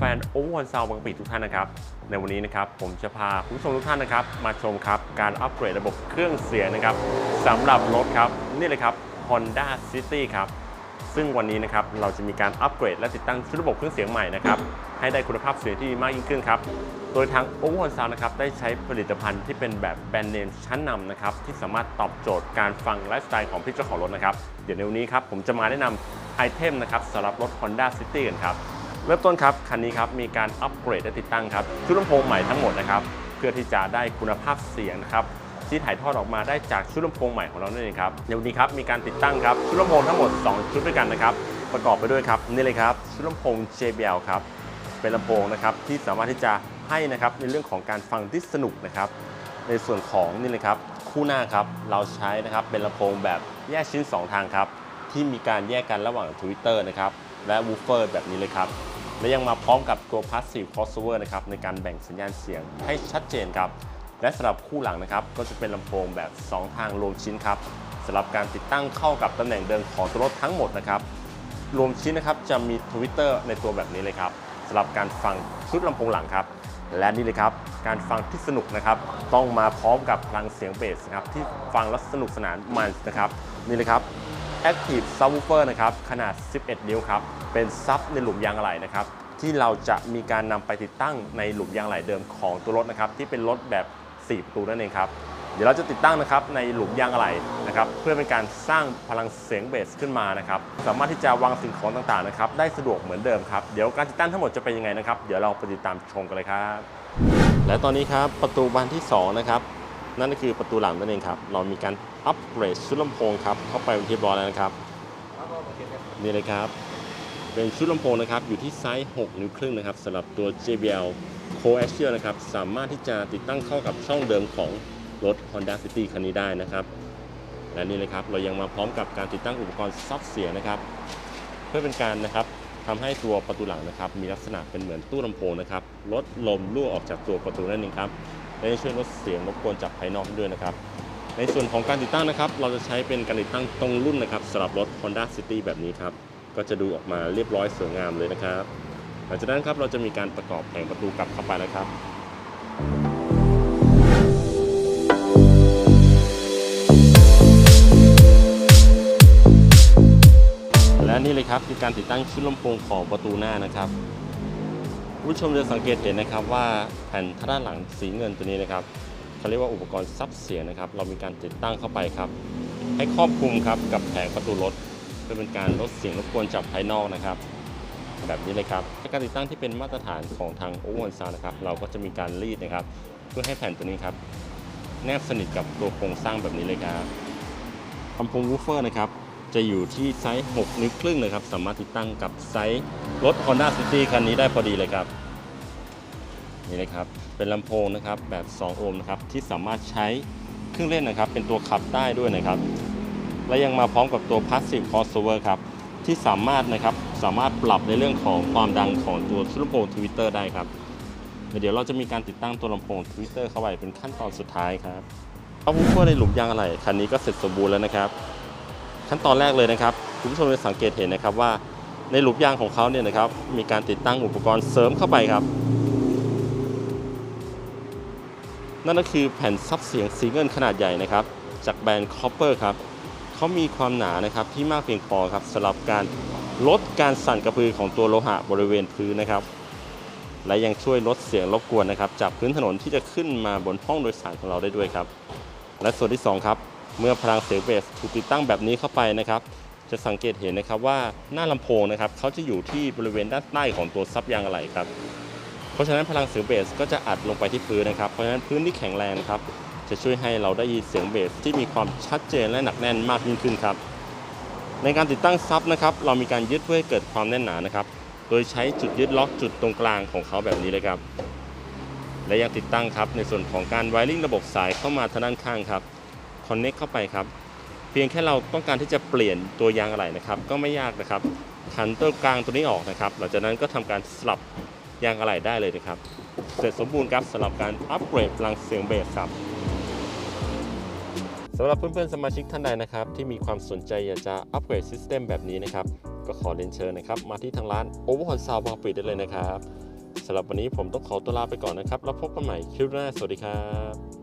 ฟนโอเวอร์วันซาวบางปีทุกท่านนะครับ ในวันนี้นะครับผมจะพาคุณผู้ชมทุกท่านนะครับ มาชมครับการอัปเกรดระบบเครื่องเสียงนะครับสำหรับรถครับนี่เลยครับ Honda City ครับซึ่งวันนี้นะครับเราจะมีการอัปเกรดและติดตั้งชุดระบบเครื่องเสียงใหม่นะครับให้ได้คุณภาพเสียงที่ดีมากยิ่งขึ้นครับโดยทาง o v e r Sound นะครับได้ใช้ผลิตภัณฑ์ที่เป็นแบบแบรนด์เนมชั้นนำนะครับที่สามารถตอบโจทย์การฟังไลฟ์สไตล์ของพี่เจ้าของรถนะครับเดี๋ยวในวันนี้ครับผมจะมาแนะนำไอเทมนะครับสำหรับรถ Honda City กันครับ เริ่มต้นครับ คันนี้ครับมีการอัปเกรดและติดตั้งครับชุดลำโพงใหม่ทั้งหมดนะครับเพื่อที่จะได้คุณภาพเสียงนะครับที่ถ่ายทอดออกมาได้จากชุดลำโพงใหม่ของเรานั่นเองครับในวันนี้ครับมีการติดตั้งครับชุดลำโพงทั้งหมด 2 ชุดด้วยกันนะครับประกอบไปด้วยครับนี่เลยครับชุดลำโพง JBL ครับเป็นลำโพงนะครับที่สามารถที่จะให้นะครับในเรื่องของการฟังที่สนุกนะครับในส่วนของนี่เลยครับคู่หน้าครับเราใช้นะครับเป็นลำโพงแบบแยกชิ้น 2 ทางครับที่มีการแยกกันระหว่าง Twitter นะครับและวูฟเฟอร์แบบนี้เลยครับ และยังมาพร้อมกับตัว Passive Crossover นะครับในการแบ่งสัญญาณเสียงให้ชัดเจนครับ และสำหรับคู่หลังนะครับก็จะเป็นลำโพงแบบ 2 ทางรวมชิ้นครับสำหรับการติดตั้งเข้ากับตำแหน่งเดิมของตัวรถทั้งหมดนะครับรวมชิ้นนะครับจะมี Twitter ในตัวแบบนี้เลยครับสำหรับการฟังชุดลำโพงหลังครับ และนี่เลยครับ การฟังที่สนุกนะครับ ต้องมาพร้อมกับพลังเสียงเบสนะครับที่ฟังแล้วสนุกสนานมันนะครับ นี่เลยครับ Active Subwoofer นะครับขนาด 11 นิ้วครับ เป็นซับในหลุมยางอะไหล่นะครับ ที่เราจะมีการนำไปติดตั้งในหลุมยางอะไหล่เดิมของตัวรถนะครับ ที่เป็นรถแบบ 4 ประตูนั่นเองครับ เดี๋ยวเราจะติดตั้งนะครับในหลุมยางอะไหล่นะครับ เพื่อเป็นการสร้างพลังเสียงเบสขึ้นมานะครับ สามารถที่จะวางสิ่งของต่างๆนะครับ ได้สะดวกเหมือนเดิมครับ เดี๋ยวการติดตั้งทั้งหมดจะเป็นยังไงนะครับ เดี๋ยวเราไปติดตามชมกันเลยครับ และตอนนี้ครับประตูบานที่2นะครับ นั่นก็คือประตูหลังนั่นเองครับ เรามีการอัปเกรดชุดลำโพงครับ เข้าไปเป็นที่เรียบร้อยแล้วนะครับ นี่เลยครับ เป็นชุดลำโพงนะครับ อยู่ที่ไซส์ 6 นิ้วครึ่งนะครับสำหรับตัว JBL Coaxial นะครับ สามารถที่จะติดตั้งเข้ากับช่องเดิมของรถ Honda City คันนี้ได้นะครับ และนี่เลยครับ เรายังมาพร้อมกับการติดตั้งอุปกรณ์ซับเสียงนะครับ เพื่อเป็นการนะครับทำให้ตัวประตูหลังนะครับ มีลักษณะเป็นเหมือนตู้ลำโพงนะครับ ลดลมรั่วออกจากตัวประตูนั่นเองครับ และช่วยลดเสียงรบกวนจากภายนอกด้วยนะครับ ในส่วนของการติดตั้งนะครับ เราจะใช้เป็นการติดตั้งตรงรุ่นนะครับสำหรับรถ Honda City แบบนี้ครับ ก็จะดูออกมาเรียบร้อยสวยงามเลยนะครับ หลังจากนั้นครับเราจะมีการประกอบแผงประตูกลับเข้าไปนะครับและนี่เลยครับคือการติดตั้งชุดลำโพงของประตูหน้านะครับ ผู้ชมจะสังเกตเห็นนะครับว่าแผ่นทางด้านหลังสีเงินตัวนี้นะครับเขาเรียกว่าอุปกรณ์ซับเสียงนะครับ เรามีการติดตั้งเข้าไปครับ ให้ครอบคลุมครับกับแผงประตูรถเพื่อเป็นการลดเสียงรบกวนจากภายนอกนะครับ แบบนี้เลยครับการติดตั้งที่เป็นมาตรฐานของทางโอเวอร์ซานะครับ เราก็จะมีการรีดนะครับ เพื่อให้แผ่นตัวนี้ครับ แนบสนิทกับตัวโครงสร้างแบบนี้เลยครับลำโพงวูฟเฟอร์นะครับจะอยู่ที่ไซส์ 6 นิ้วครึ่งนะครับ สามารถติดตั้งกับไซส์รถ Honda City คันนี้ได้พอดีเลยครับ นี่เลยครับเป็นลำโพงนะครับแบบ 2 โอห์มนะครับที่สามารถใช้เครื่องเล่นนะครับ เป็นตัวขับได้ด้วยนะครับ และยังมาพร้อมกับตัว Passive Crossover ครับที่สามารถนะครับสามารถปรับในเรื่องของความดังของตัวลำโพง Twitter ได้ครับเดี๋ยวเราจะมีการติดตั้งตัวลำโพง Twitter เข้าไปเป็นขั้นตอนสุดท้ายครับเอาวูฟเฟอร์ในหลุมยางอะไหล่คันนี้ก็เสร็จสมบูรณ์แล้วนะครับ ขั้นตอนแรกเลยนะครับคุณผู้ชมจะสังเกตเห็นนะครับว่าในหลุมยางของเขาเนี่ยนะครับมีการติดตั้งอุปกรณ์เสริมเข้าไปครับ นั่นก็คือแผ่นซับเสียงสีเงินขนาดใหญ่นะครับ จากแบรนด์ Copper ครับเขามีความหนานะครับที่มากเพียงพอครับสำหรับการลดการสั่นกระพือของตัวโลหะบริเวณพื้นนะครับ และยังช่วยลดเสียงรบกวนนะครับ จากพื้นถนนที่จะขึ้นมาบนห้องโดยสารของเราได้ด้วยครับ และส่วนที่ 2 ครับ เมื่อพลังเสียงเบสถูกติดตั้งแบบนี้เข้าไปนะครับ จะสังเกตเห็นนะครับว่าหน้าลำโพงนะครับเขาจะอยู่ที่บริเวณด้านใต้ของตัวซับยางอะไหล่ครับ ราะฉะนั้นพลังเสียงเบสก็จะอัดลงไปที่พื้นนะครับ เพราะฉะนั้นพื้นที่แข็งแรงครับ จะช่วยให้เราได้ยินเสียงเบสที่มีความชัดเจนและหนักแน่นมากยิ่งขึ้นครับ ในการติดตั้งซับนะครับ เรามีการยึดเพื่อให้เกิดความแน่นหนานะครับ โดยใช้จุดยึดล็อกจุดตรงกลางของเขาแบบนี้เลยครับ และยังติดตั้งครับในส่วนของการไวริ่งระบบสายเข้ามาทางด้านข้างครับคอนเน็กเข้าไปครับ เพียงแค่เราต้องการที่จะเปลี่ยนตัวยางอะไหล่นะครับ ก็ไม่ยากนะครับขันตัวกลางตัวนี้ออกนะครับ หลังจากนั้นก็ทำการสลับ ยางอะไหล่ได้เลยนะครับ เสร็จสมบูรณ์ครับสำหรับการอัปเกรดพลังเสียงเบสครับสำหรับเพื่อนๆสมาชิกท่านใดนะครับ ที่มีความสนใจอยากจะอัปเกรดซิสเต็มแบบนี้นะครับ ก็ขอเรียนเชิญนะครับ มาที่ทางร้าน o v e r h o l s าวบาร์ปิดได้เลยนะครับสำหรับวันนี้ผมต้องขอตัวลาไปก่อนนะครับ แล้วพบกันใหม่คลิปหน้า สวัสดีครับ